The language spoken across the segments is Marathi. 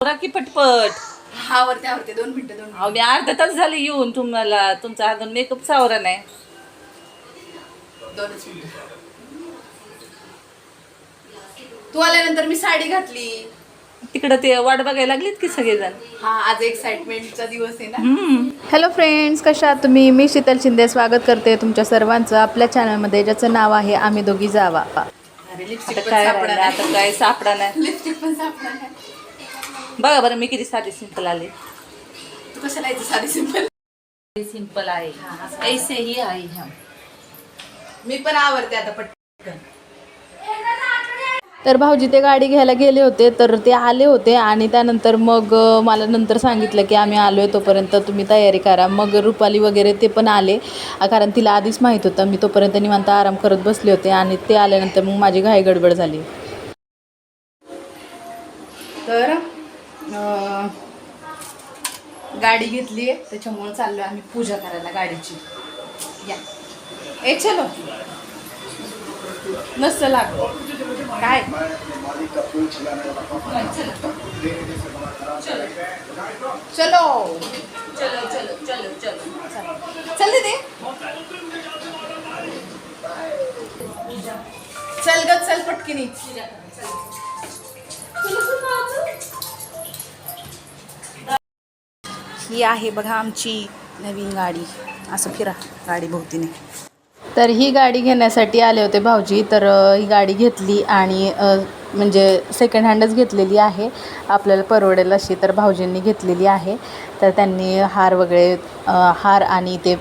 बघा की पटपट. हा वरती आवडते दोन मिनिटं दोन अहो मी अर्धा तास झाले येऊन तुम्हाला तुमचा अजून मेकअप सावरा नाही. मिनिटं. दोनच मिनिटं. तू आल्यानंतर मी साडी घातली. तिकडं ते वाट बघायला लागलीत की सगळेजण? हा आज एक्साइटमेंटचा दिवस आहे ना. हम्म. हॅलो फ्रेंड्स कशा आहात तुम्ही? मी शीतल शिंदे स्वागत करते तुमच्या सर्वांचं आपल्या चॅनलमध्ये ज्याचं नाव आहे आम्ही दोघी जावा. अरे लिपस्टिक आता पण काय सापडा राहिलं? आता काय सापडा नाही. लिपस्टिक पण सापडा नाही. बघा बरं मी किती साधी सिंपल आले. तू कशाला यायचं साडी सिंपल सिंपल आहे. ऐसे ही आहे ह्या मी पण आवडते आता पटकन. तर भाऊजी ते गाडी घ्यायला गेले होते तर ते आले होते आणि त्यानंतर मग मला नंतर सांगितलं की आम्ही आलो आहे तोपर्यंत तुम्ही तयारी करा. मग रुपाली वगैरे ते पण आले. कारण तिला आधीच माहीत होतं मी तोपर्यंत निवांत आराम करत बसले होते आणि ते आल्यानंतर मग माझी घाई गडबड झाली. तर गाडी घेतली आहे. त्याच्यामुळे चाललोय आम्ही पूजा करायला गाडीची. या. ए चलो. नसतं लाग काय? चलो चलो. चलो. चलो चलो चल दे चल ग चल पटकिनी. ही आहे बघा आमची नवीन गाडी. असं फिरा गाडी भोवतीने तर ही गाडी घेण्यासाठी आले होते भाऊजी. तर ही गाडी घेतली आणि म्हणजे सेकंड हँडच घेतलेली आहे. आपल्याला परवडेल अशी तर भाऊजींनी घेतलेली आहे. तर त्यांनी हार वगैरे हार आणि ते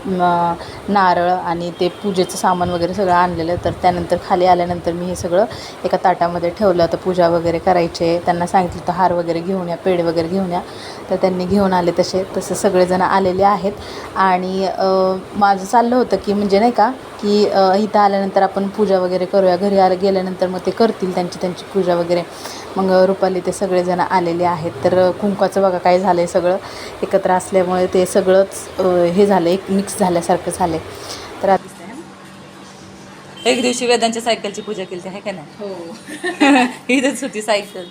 नारळ आणि ते पूजेचं सामान वगैरे सगळं आणलेलं तर त्यानंतर खाली आल्यानंतर मी हे सगळं एका ताटामध्ये ठेवलं. तर पूजा वगैरे करायचे त्यांना सांगितलं तर हार वगैरे घेऊन या पेढे वगैरे घेऊन या. तर त्यांनी घेऊन आले तसे. तसे सगळेजण आलेले आहेत. आणि माझं चाललं होतं की म्हणजे नाही का की इथं आल्यानंतर आपण पूजा वगैरे करूया. घरी आलं गेल्यानंतर मग ते करतील त्यांची त्यांची पूजा वगैरे. मग रुपाली ते सगळेजण आलेले आहेत. तर कुंकाचं बघा काय झालं आहे सगळं. एकत्र असल्यामुळे ते सगळंच हे झालं एक मिक्स झाल्यासारखं झालं आहे तर आता एक दिवशी वेदांच्या सायकलची पूजा केली आहे का नाही? हो. इथंच होती सायकल.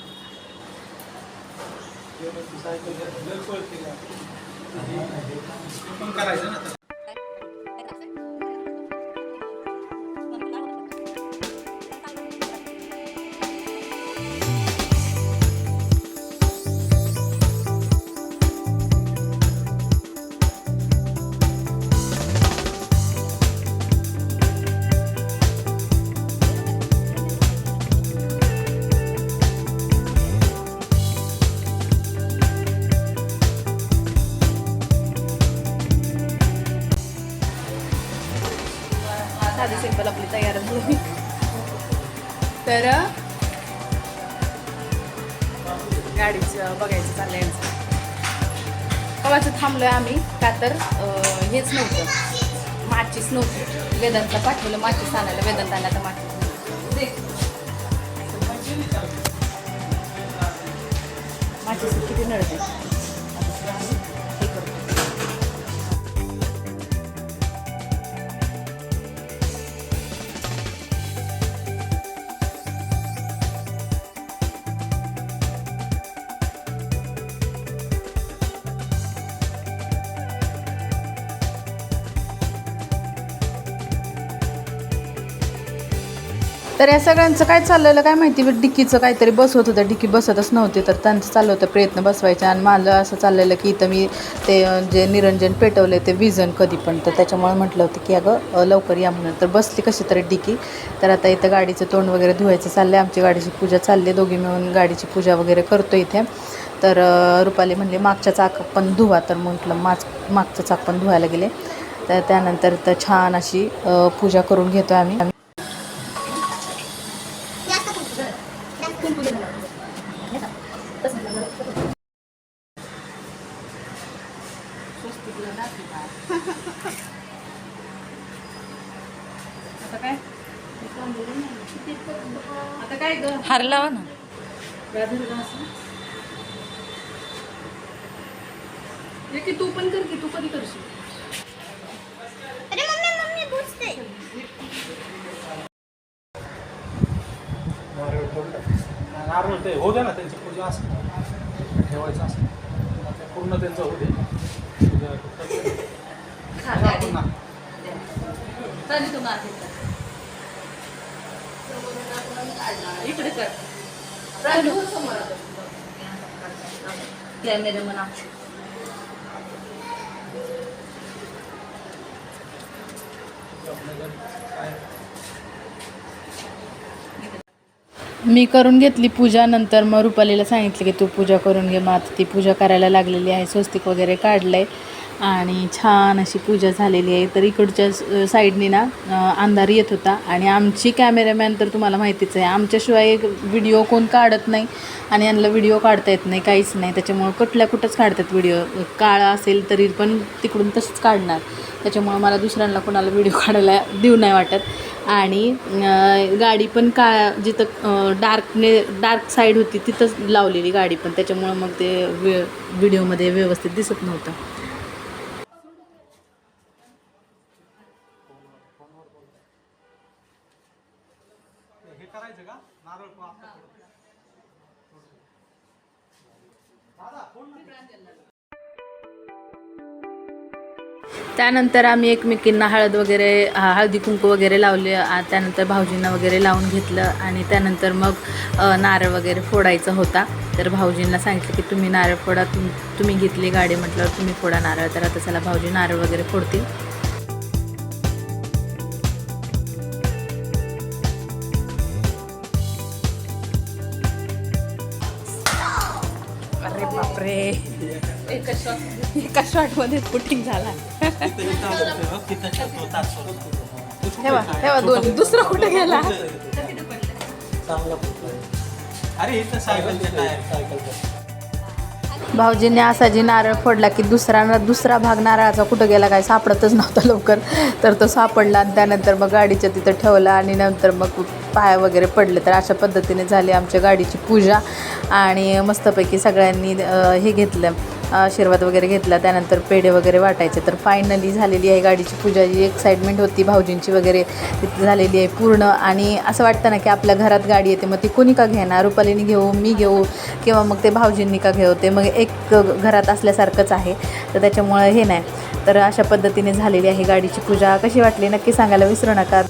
साधी सिंपल आपली तयार झाली. तर गाडीचं बघायचं चाललंय यांचं. कवाचं थांबलोय आम्ही का तर हेच नव्हतं. माचीस नव्हतं. वेदांतला पाठवलं माचीस आणायला. वेदांत आला तर माचीस माचीस किती नळते? तर या सगळ्यांचं काय चाललेलं काय माहिती? डिक्कीचं काहीतरी बसवत होतं डिक्की बसतच नव्हती तर त्यांचं चाललं होतं प्रयत्न बसवायचे. आणि माझं असं चाललेलं की इथं मी ते जे निरंजन पेटवले ते विजन कधी पण. तर त्याच्यामुळे म्हटलं होतं की अगं लवकर या म्हणून. तर बसली कशी तरी डिकी तर आता इथं गाडीचं तोंड वगैरे धुवायचं चाललं आहे आमची गाडीची पूजा चालली. आहे दोघी मिळून गाडीची पूजा वगैरे करतो इथे. तर रुपाली म्हणले मागच्या चाक पण धुवा. तर म्हटलं माच मागचं चाक पण धुवायला गेले. तर त्यानंतर तर छान अशी पूजा करून घेतो आम्ही. आता काय आता काय ग हार लावा ना ये की तू पण कर की तू कधी करशील अरे मम्मी मम्मी बुझते नारळ फोडलं नारळ ते होऊ द्या ना त्यांची पूजा असं ठेवायचं असतं पूर्ण त्यांचं होऊ दे इकडे कर. कॅमेरा म्हणा मी करून घेतली पूजा नंतर मग रुपालीला सांगितलं की तू पूजा करून घे मग आता ती पूजा करायला लागलेली आहे. स्वस्तिक वगैरे काढलं आहे आणि छान अशी पूजा झालेली आहे. तर इकडच्या स- ना अंधार येत होता. आणि आमची कॅमेरामॅन तर तुम्हाला माहितीच आहे. आमच्याशिवाय एक व्हिडिओ कोण काढत नाही आणि यांना व्हिडिओ काढता येत नाही काहीच नाही. त्याच्यामुळं कुठल्या कुठंच काढतात व्हिडिओ काळा असेल तरी पण तिकडून तसंच काढणार. त्याच्यामुळं मला दुसऱ्यांना कोणाला व्हिडिओ काढायला देऊ नाही वाटत. आणि गाडी पण का जिथं डार्कने डार्क साईड होती तिथंच लावलेली गाडी पण. त्याच्यामुळं मग ते व्हिडिओमध्ये व्यवस्थित दिसत नव्हतं हे करायचं का नारळ पण आता थोडं. दादा फोन त्यानंतर आम्ही एकमेकींना हळद वगैरे हळदी कुंकू वगैरे लावले. त्यानंतर भाऊजींना वगैरे लावून घेतलं आणि त्यानंतर मग नारळ वगैरे फोडायचा होता. तर भाऊजींना सांगितलं की तुम्ही नारळ फोडा तुम तुम्ही घेतली गाडी म्हटल्यावर तुम्ही फोडा नारळ. तर आता चला भाऊजी नारळ वगैरे फोडतील. अरे बापरे. एका शॉटमध्ये पुटिंग झाला. ठेवा ठेवा दोन. दुसरं कुठे गेला? अरे इथं सायकलच्या टायर सायकलच्या भाऊजींनी असा जी नारळ फोडला की दुसरा न दुसरा भाग नारळाचा कुठं गेला काय सापडतच नव्हता लवकर. तर तो सापडला आणि त्यानंतर मग गाडीच्या तिथं ठेवला आणि नंतर मग पाय वगैरे पडले. तर अशा पद्धतीने झाली आमच्या गाडीची पूजा आणि मस्तपैकी सगळ्यांनी हे घेतलं. आशीर्वाद वगैरे घेतला त्यानंतर पेढे वगैरे वाटायचे. तर फायनली झालेली आहे गाडीची पूजा जी एक्साइटमेंट होती भाऊजींची वगैरे ती झालेली आहे पूर्ण. आणि असं वाटतं ना की आपल्या घरात गाडी येते मग ती कोणी का घेणार? रुपालीने घेऊ मी घेऊ किंवा मग ते भाऊजींनी का घेऊ? ते मग एक घरात असल्यासारखंच आहे. तर त्याच्यामुळं हे नाही. तर अशा पद्धतीने झालेली आहे गाडीची पूजा. कशी वाटली? नक्की सांगायला विसरू नका.